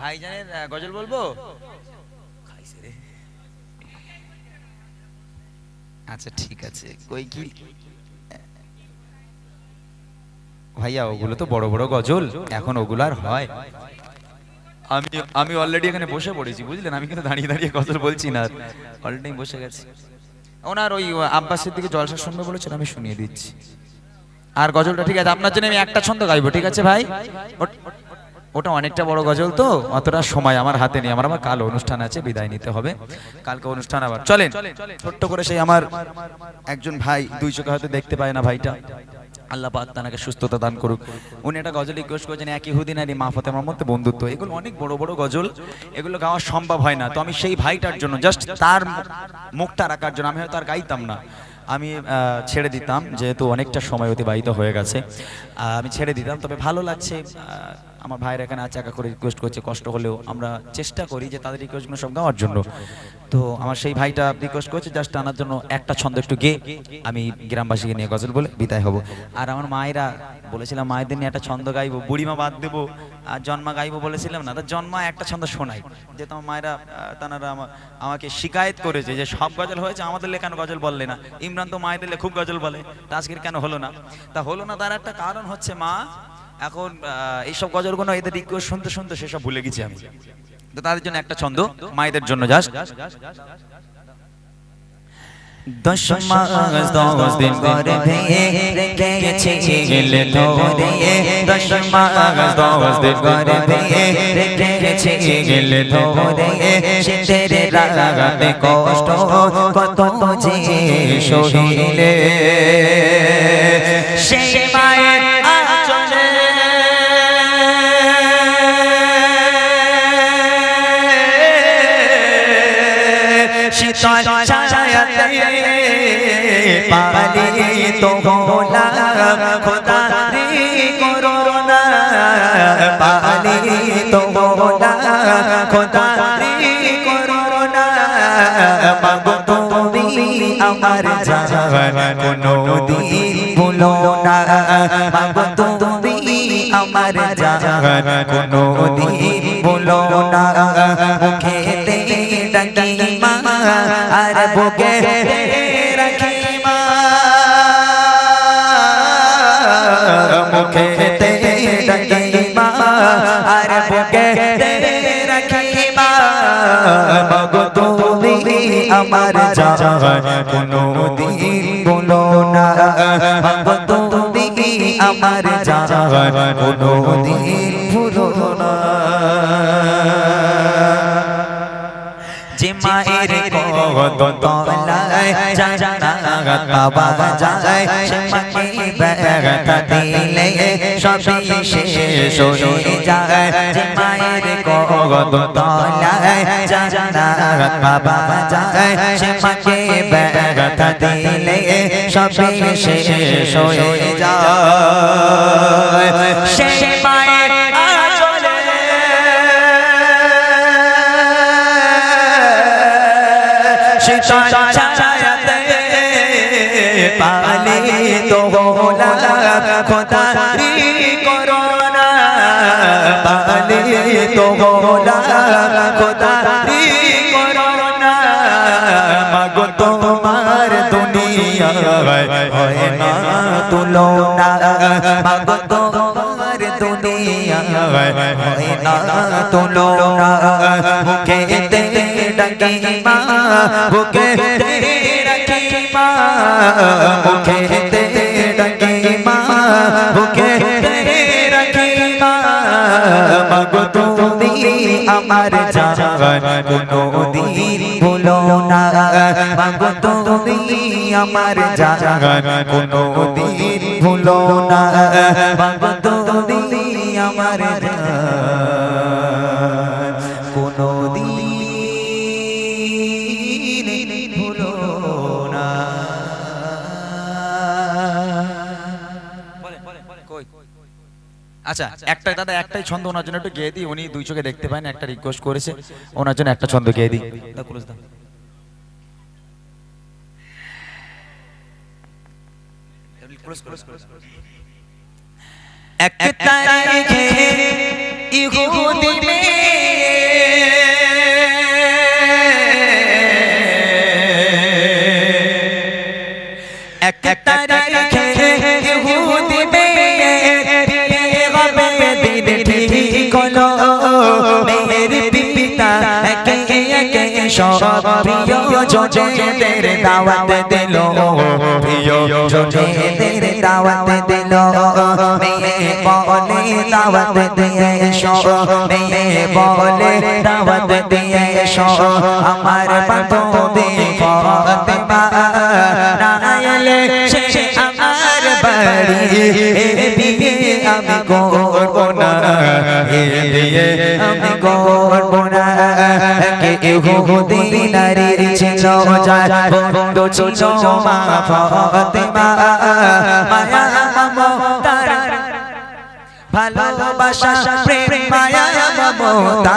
ভাইজানের গজল বলব? খাইছে রে। আচ্ছা ঠিক আছে। কই কি? ভাইয়া ওগুলো তো বড় বড় গজল। এখন ওগুলো আর হয়। আমি আমি অলরেডি এখানে বসে পড়েছি বুঝলেন? আমি কিন্তু দাঁড়িয়ে দাঁড়িয়ে গজল বলছি না। অলরেডি বসে গেছি। ওনার ওই আব্বাসের দিকে জলসা শুনবে বলেছেন আমি শুনিয়ে দিচ্ছি। আর গজলটা ঠিক আছে আপনার জন্য আমি একটা ছন্দ গাইবো ঠিক আছে ভাই? ওট- অনেকটা বড় গজল তো, অতটা সময় আমার হাতে নেই, আমার আবার কাল অনুষ্ঠান আছে, বিদায় নিতে হবে। কালকে অনুষ্ঠান আবার। চলেন, ছোট্ট করে সেই আমার একজন ভাই, দুই চোখে হয়তো দেখতে পায় না ভাইটা। আল্লাহ পাক তাকে সুস্থতা দান করুক। উনি একটা গজল রিকোয়েস্ট করেছেন, একই হুদিনারি মাফতে আমার মধ্যে বন্ধুত্ব। এগুলো অনেক বড় বড় গজল। এগুলো গাওয়া সম্ভব হয় না। তো আমি সেই ভাইটার জন্য জাস্ট তার মুখটা রাখার জন্য, আমি হয়তো আর গাইতাম না। আমি ছেড়ে দিতাম, যেহেতু অনেকটা সময় অতিবাহিত হয়ে গেছে। আমি ছেড়ে দিতাম, তবে ভালো লাগছে। আমার ভাইয়ের এখানে আছে একা করে রিকোয়েস্ট করছে, কষ্ট হলেও আমরা চেষ্টা করি যে তাদের রিকোয়েস্টগুলো সব গাওয়ার জন্য। তো আমার সেই ভাইটা রিকোয়েস্ট করছে জাস্ট আনার জন্য একটা ছন্দ একটু গে আমি গ্রামবাসীকে নিয়ে গজল বলে বিদায় হব। আর আমার মায়েরা বলেছিলাম মায়েদের নিয়ে একটা ছন্দ গাইবো, বুড়িমা বাদ দেবো, আর জন্মা গাইবো বলেছিলাম না, তা জন্মা একটা ছন্দ শোনাই। যেহেতু আমার মায়েরা তানারা আমা- আমাকে শিকায়ত করেছে যে সব গজল হয়েছে, আমাদের কেন গজল বললে না। ইমরান তো মায়েদের খুব গজল বলে, তা আজকের কেন হলো না? তা হলো না, তার একটা কারণ হচ্ছে মা এখন এইসব গজলগুলো এদের রিকোয়েস্ট শুনতে শুনতে সেসব ভুলে গেছি আমি। তো তাদের জন্য একটা ছন্দ, মায়েদের জন্য জাস্ট দশ মাস, দশ দিন করে রেখেছি গেলে ধরে দশ মাস, দশ দিন করে রেখেছি গেলে ধরে শীতের রাগাতে কষ্ট, কত যে সহিলে শীতল ছায়াতে পালি তো হোলা খোদা রে করোনা পালি তো হোলা খোদা রে করোনা মাগো তুমি আমার জান কোনো দিন ভুলো না মাগো তুমি আমার জান কোনো দিন ভুলো না মুখেতে ডাকি মা আর বুকে রাখি মা মুখেতে ডাকি মা আর বুকে রাখি মা মাগো তুমি আমার জান, কোনো দিন বলো না। মাগো তুমি আমার জান, কোনো দিন ভুলো না। যে মায়ের কত তলায় জানা বাবা যায়। সে মাকে ব্যথা দিলে সবই শেষ হয়ে যায়। যে মায়ের কত তলায় জানা বাবা যায়। সে মাকে ব্যথা দিলে সবই শেষ হয়ে যায়। সে মায়ের শীতল ছায়াতে পালি তো হোলা করোনা। পালি তো হোলা করোনা। মাগো তোমার দুনিয়া হয় না তুলনা। মাগো তোমার দুনিয়া হয় না তুলনা। মা বুকে রাখি মা মুখে তে ডাকি মা বুকে রাখি মা মাগো তুমি আমার জান কোনো দিন ভুলো না মাগো দিন আমার আচ্ছা একটা দাদা একটাই ছন্দ ওনার জন্য একটু গেয়ে দিই উনি দুই চোখে দেখতে পায় না একটা রিকোয়েস্ট করেছে ওনার জন্য একটা ছন্দ গেয়ে দিই। একটা close সব প্রিয় দাওয়াত দিল। প্রিয় দাওয়াত দিল। মেয়ে বলে দাওয়াত দিয়ে এসো। মেয়ে বলে দাওয়াত দিয়ে এসো। আমার বান্ধবী ফাতেমা না সে আমার বাড়ি। এ বিয়ে আমি করব না। এ বিয়ে আমি করব না কে ইহুদি নারী ছিল যায়। বন্ধু ছিল মা। ফাতেমা মায়া মমতার। ভালোবাসা, প্রেম, মায়া মমতা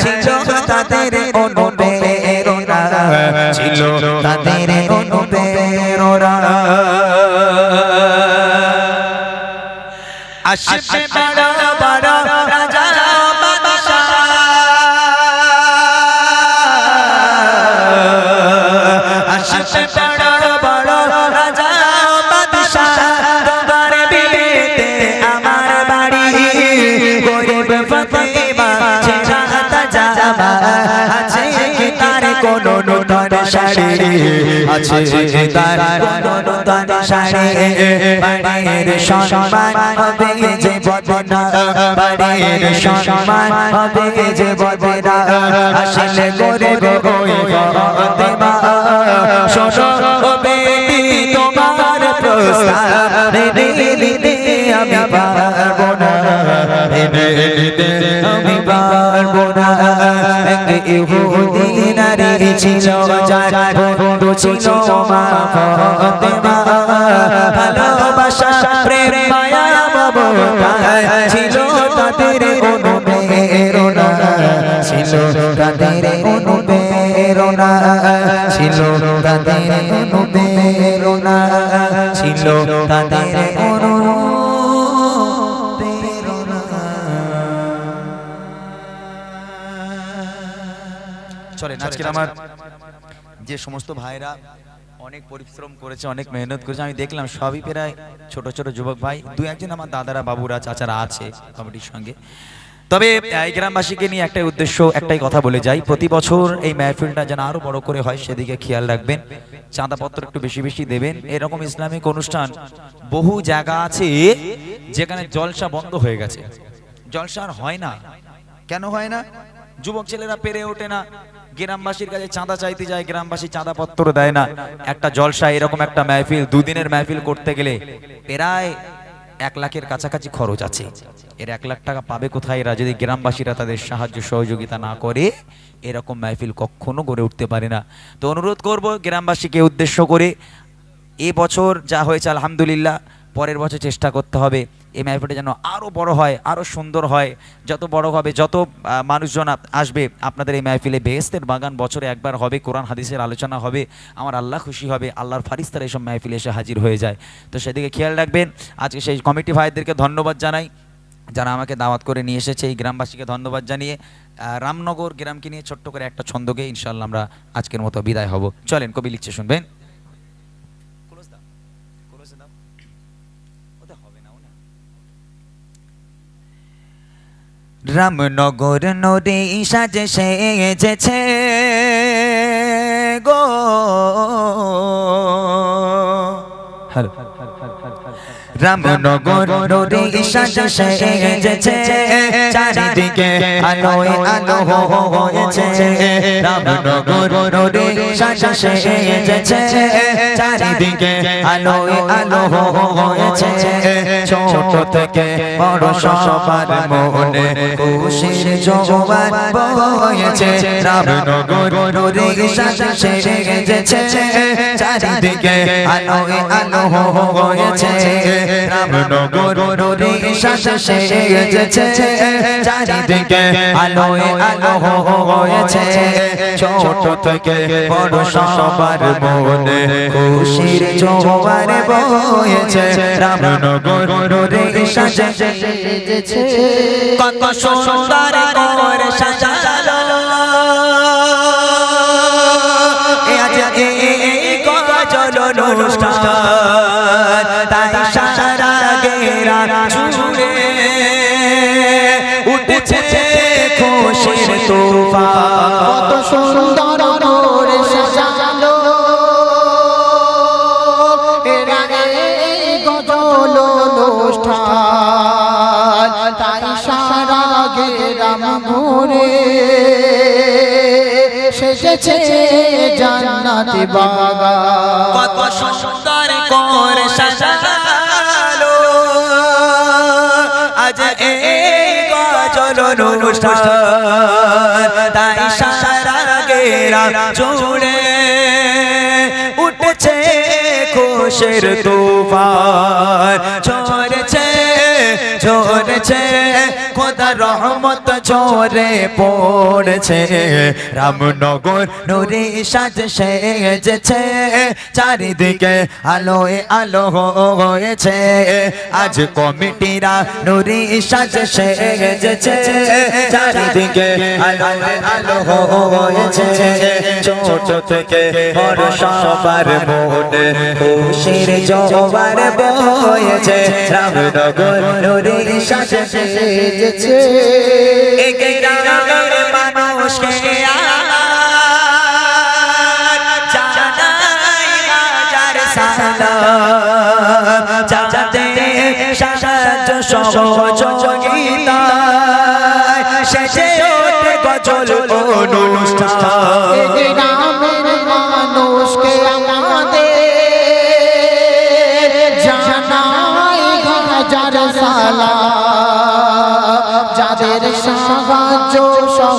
ছিল তাদের অনুপ্রেরণা। ছিল তাদের অনুপ্রেরণা। আসবে বড় বড়। কোনো নূতন শাড়ি আছে তার কোনো নূতন শাড়ি। বাড়ির সম্মান হবে যে বদনা। বাড়ির সম্মান হবে যে বদনা। আসলে গরিব ওই ফতেমা শোনো বেটি তোমার প্রস্তাব। রে আমি পারব না। আমি পারব না। এক ইহুদি নারী ছিল যার বন্ধু ছিল ভালোবাসা, প্রেম, মায়া ছিল তাদের অনুপ্রেরণা। ছিল তাদের অনুপ্রেরণা। ছিল তাদের অনুপ্রেরণা। ছিল তাদের চলেন আজকের আমার যে সমস্ত ভাইরা অনেক পরিশ্রম করেছে অনেক মেহনত করেছে আমি দেখলাম সবই প্রায় ছোট ছোট যুবক ভাই দু একজন আমার দাদারা বাবুরা চাচারা আছে কমিটির সঙ্গে। তবে এই গ্রামবাসীকে নিয়ে একটাই উদ্দেশ্য একটাই কথা বলে যাই প্রতি বছর এই মেহফিলটা যেন আরও বড় করে হয় সেদিকে খেয়াল রাখবেন চাঁদাপত্র একটু বেশি বেশি দেবেন এরকম ইসলামিক অনুষ্ঠান বহু জায়গা আছে যেখানে জলসা বন্ধ হয়ে গেছে। জলসা আর হয় না। কেন হয় না? যুবক ছেলেরা পেরে ওঠে না। গ্রামবাসীর কাছে চাঁদা চাইতে যায়, গ্রামবাসী চাঁদা পত্র দেয় না। একটা জলসা এরকম একটা মেহফিল, দুদিনের মেহফিল করতে গেলে প্রায় এক লাখের কাছাকাছি খরচ আছে। এর এক লাখ টাকা পাবে কোথায় এরা? যদি গ্রামবাসীরা তাদের সাহায্য সহযোগিতা না করে, এরকম মেহফিল কখনো গড়ে উঠতে পারে না। তো অনুরোধ করব, গ্রামবাসীকে উদ্দেশ্য করে এ বছর যা হয়েছে, আলহামদুলিল্লাহ পরের বছর চেষ্টা করতে হবে। এই মেহফিলটা যেন আরও বড় হয় আরও সুন্দর হয়। যত বড় হবে, যত মানুষজন আসবে, আপনাদের এই মেহফিলে বেহেস্তের বাগান বছরে একবার হবে, কোরআন হাদিসের আলোচনা হবে, আমার আল্লাহ খুশি হবে, আল্লাহর ফারিস্তারা এইসব মেহফিলে এসে হাজির হয়ে যায়। তো সেদিকে খেয়াল রাখবেন, আজকে সেই কমিটি ভাইদেরকে ধন্যবাদ জানাই, যারা আমাকে দাওয়াত করে নিয়ে এসেছে, এই গ্রামবাসীকে ধন্যবাদ জানিয়ে রামনগর গ্রামকে নিয়ে ছোট্ট করে একটা ছন্দকে ইনশাল্লাহ আমরা আজকের মতো বিদায় হব। চলেন কবি লিখছে, শুনবেন। রামনগর নদী সাজে সেজেছে গো। রামনগর নদী সাজে সেজেছে চারিদিকে আলোয় আলো হয়েছে। রামনগর নদী সাজে সেজেছে চারিদিকে আলোয় আলো হয়েছে। ছোট থেকে বড় সবার মনে খুশির জোয়ার বয়েছে রামনগর নদী সাজে সেজেছে চারিদিকে আলোয় আলো হয়েছে রামনগর নদী সাজে চারিদিকে আলোয় আলো হয়েছে ছোট থেকে বড় সবার মনে খুশির জোয়ার বয়েছে রামনগর নদী সাজে কত সুন্দর করে সাজালো এ আজ এই গজল অনুষ্ঠান উঠেছে খুশির তোফা কত সুন্দর করে সাজালো। গজল অনুষ্ঠান তাই সারা গেরাম ঘুরে সেজেছে জান্নাতি বাবা কত সুন্দর করে সাজালো গজল অনুষ্ঠান। তাই সারা গেরা জুড়ে উঠছে খুশের তুফান। ঝরেছে ঝরেছে রহমত ঝরে পড়ছে। রামনগর নুরি সাজ সেজেছে। চারিদিকে আলোয় আলো হয়েছে। আজ কমিটিরা নুরি সাজ সেজেছে। চারিদিকে আলোয় আলো হয়েছে। ছোট থেকে বড় সবার মনে খুশির রামনগর নুরি সাজ সেজেছে। সহযোগিতা শেষে ওঠে গজল অনুষ্ঠান মানুষকে আমাদের জানাই হাজার সালাম।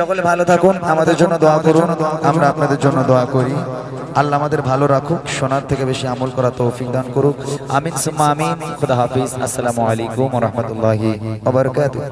সকলে ভালো থাকুন, আমাদের জন্য দোয়া করুন, আমরা আপনাদের জন্য দোয়া করি। আল্লাহ আমাদের ভালো রাখুক, সোনার থেকে বেশি আমল করা তৌফিক দান করুক। আমিন, সুম্মা আমিন। খুদা হাফিজ। আসসালামু আলাইকুম ওয়া রাহমাতুল্লাহি ওয়া বারাকাতুহু।